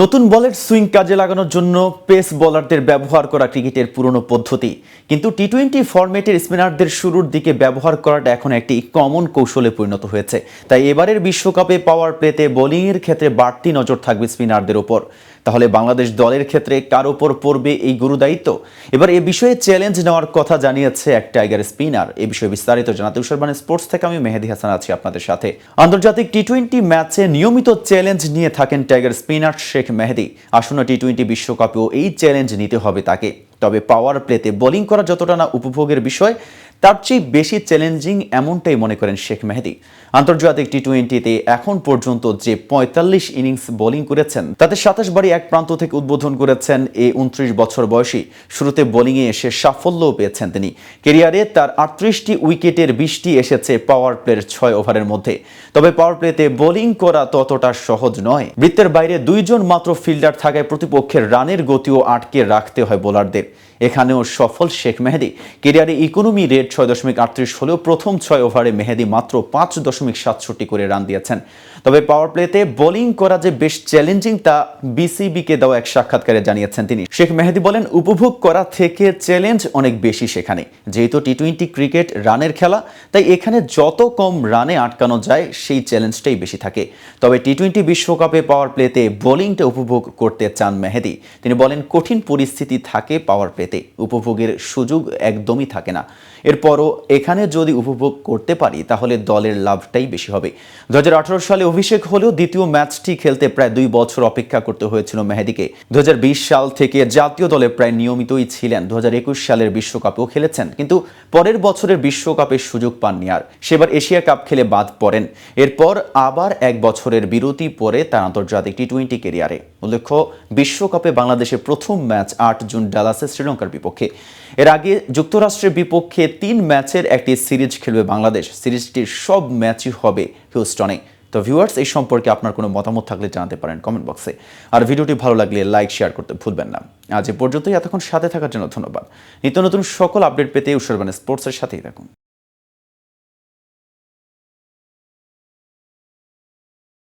নতুন বলের সুইং কাজে লাগানোর জন্য পেস বলারদের ব্যবহার করা ক্রিকেটের পুরনো পদ্ধতি। কিন্তু টি টোয়েন্টি ফরম্যাটের স্পিনারদের শুরুর দিকে ব্যবহার করাটা এখন একটি কমন কৌশলে পরিণত হয়েছে। তাই এবারের বিশ্বকাপে পাওয়ার প্লেতে বোলিংয়ের ক্ষেত্রে বাড়তি নজর থাকবে স্পিনারদের ওপর। তাহলে বাংলাদেশ দলের ক্ষেত্রে কার ওপর পড়বে এই গুরুদায়িত্ব এবার এ বিষয়ে চ্যালেঞ্জ নেওয়ার কথা জানিয়েছে এক টাইগার স্পিনার এ বিষয়ে বিস্তারিত জানাতে উসরবান স্পোর্টস থেকে আমি মেহেদি হাসান আছি আপনাদের সাথে। আন্তর্জাতিক টি টোয়েন্টি ম্যাচে নিয়মিত চ্যালেঞ্জ নিয়ে থাকেন টাইগার স্পিনার শেখ মেহেদি। আসন্ন টি টোয়েন্টি বিশ্বকাপেও এই চ্যালেঞ্জ নিতে হবে তাকে। তবে পাওয়ার প্লেতে বোলিং করা যতটা না উপভোগের বিষয় তার চেয়ে বেশি চ্যালেঞ্জিং এমনটাই মনে করেন শেখ মেহেদি। আন্তর্জাতিক টি টোয়েন্টিতে এখন পর্যন্ত যে পঁয়তাল্লিশ ইনিংস বোলিং করেছেন, তাতে সাতাশ বারই এক প্রান্ত থেকে উদ্বোধন করেছেন এই উনত্রিশ বছর বয়সী। শুরুতে বোলিংয়ে এসে সাফল্যও পেয়েছেন তিনি। কেরিয়ারে তার আটত্রিশটি উইকেটের বিশটি এসেছে পাওয়ার প্লের ছয় ওভারের মধ্যে। তবে পাওয়ার প্লেতে বোলিং করা ততটা সহজ নয়। বৃত্তের বাইরে দুইজন মাত্র ফিল্ডার থাকায় প্রতিপক্ষের রানের গতিও আটকে রাখতে হয় বোলারদের এখানেও সফল শেখ মেহেদি। কেরিয়ারে ইকোনমি রেট ছয় দশমিক আটত্রিশ হলেও প্রথম ছয় ওভারে মেহেদি মাত্র পাঁচ দশমিক সাতষট্টি করে রান দিয়েছেন। তবে পাওয়ার প্লেতে বোলিং করা যে বেশ চ্যালেঞ্জিং তা বিসিবিকে দেওয়া এক সাক্ষাৎকারে জানিয়েছেন তিনি। শেখ মেহেদি বলেন, উপভোগ করা থেকে চ্যালেঞ্জ অনেক বেশি সেখানে। যেহেতু টি টোয়েন্টি ক্রিকেট রানের খেলা, তাই এখানে যত কম রানে আটকানো যায়, সেই চ্যালেঞ্জটাই বেশি থাকে। তবে টি টোয়েন্টি বিশ্বকাপে পাওয়ার প্লেতে বোলিংটা উপভোগ করতে চান মেহেদি। তিনি বলেন, কঠিন পরিস্থিতি থাকে পাওয়ার প্লেতে উপভোগের সুযোগ একদমই থাকে না। এরপরও এখানে যদি উপভোগ করতে পারি, তাহলে দলের লাভটাই বেশি হবে। দু সালে অভিষেক হলেও দ্বিতীয় ম্যাচটি খেলতে প্রায় দুই বছর অপেক্ষা করতে হয়েছিল মেহেদিকে। দু সাল থেকে জাতীয় দলে প্রায় নিয়মিতই ছিলেন। দু সালের বিশ্বকাপেও খেলেছেন, কিন্তু পরের বছরের বিশ্বকাপের সুযোগ পাননি আর। সেবার এশিয়া কাপ খেলে বাদ পড়েন। এরপর আবার এক বছরের বিরতি পরে তার আন্তর্জাতিক টি টোয়েন্টি কেরিয়ারে উল্লেখ্য, বিশ্বকাপে বাংলাদেশের প্রথম ম্যাচ আট জুন ডালাসে শ্রীলঙ্কার বিপক্ষে। এর আগে যুক্তরাষ্ট্রের বিপক্ষে তিন ম্যাচের একটি সিরিজ খেলবে বাংলাদেশ। সিরিজটির সব ম্যাচই হবে হিউস্টনে। তো ভিউয়ার্স, এই সম্পর্কে আপনার কোনো মতামত থাকলে জানাতে পারেন কমেন্ট বক্সে। আর ভিডিওটি ভালো লাগলে লাইক, শেয়ার করতে ভুলবেন না। আজ এ পর্যন্তই, এতক্ষণ সাথে থাকার জন্য ধন্যবাদ। নিত্য নতুন সকল আপডেট পেতে উৎসর্বানে স্পোর্টসের সাথেই থাকুন।